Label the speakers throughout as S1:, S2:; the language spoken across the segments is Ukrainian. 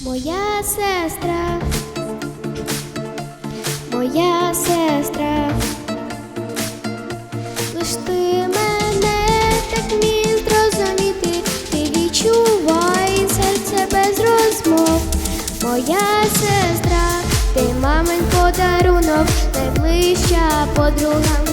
S1: Моя сестра, моя сестра, лиш ти мене так міг зрозуміти, ти відчувай серце без розмов. Моя сестра, ти мамин подарунок, найближча подруга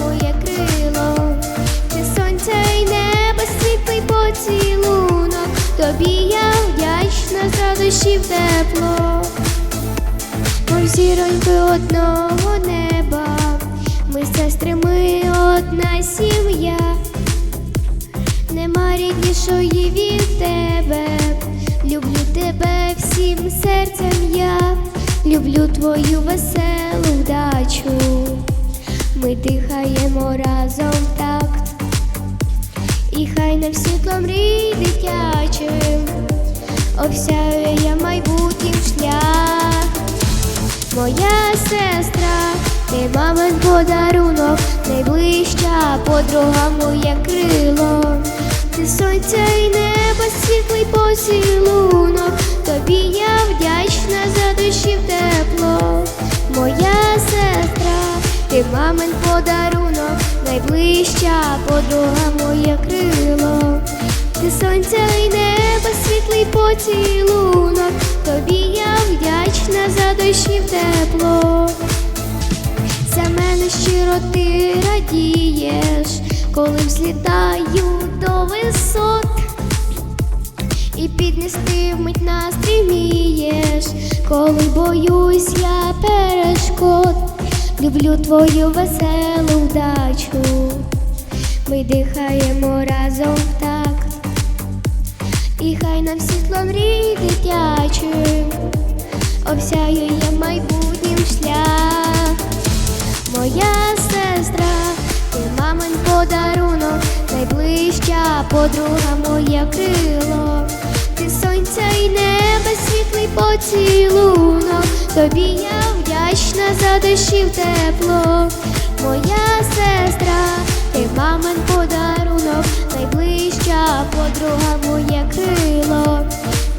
S1: душі в тепло. Мов зіроньки одного неба, ми сестри, ми одна сім'я, нема ріднішої від тебе, люблю тебе всім серцем я, люблю твою веселу вдачу, ми дихаємо разом в такт, і хай нам світло мрій дитячим, обсяює майбутнім шлях. Моя сестра, ти мамин подарунок, найближча подруга моє крило. Ти сонце й небо, світлий поцілунок, тобі я вдячна за душі в тепло. Моя сестра, ти мамин подарунок, найближча подруга моє крило. Ти сонце й небо, світлий поцілунок, тобі я вдячна за душі в тепло. За мене щиро ти радієш, коли взлітаю до висот, і піднести вмить настрій вмієш, коли боюсь я перешкод, люблю твою веселу вдачу, ми дихаємо разом. І хай нам світло мрій дитячим обсяює майбутнім шлях. Моя сестра, ти мамин подарунок, найближча подруга моє крило. Ти сонця й небо, світлий поцілунок, тобі я вдячна за душі в тепло. Моя сестра, ти мамин подарунок, найближча подруга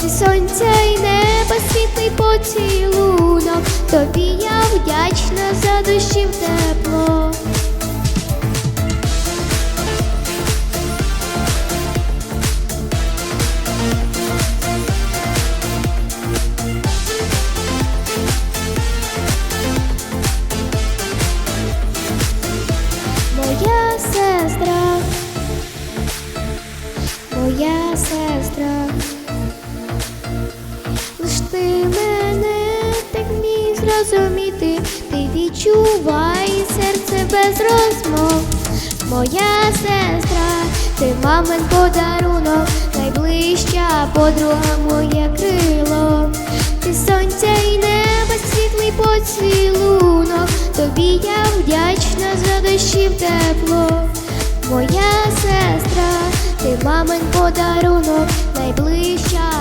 S1: сонця і небо, світлий поцілунок, тобі я ти мене так міг зрозуміти, ти відчувай серце без розмов. Моя сестра, ти мамин подарунок, найближча подруга моє крило. Ти сонця й небо, світлий поцілунок, тобі я вдячна за душі в тепло. Моя сестра, ти мамин подарунок, найближча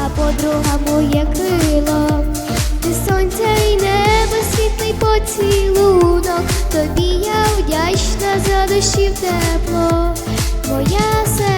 S1: сонця небесвітний поцілунок, тобі я вдячна за душі в тепло. Моя сестра.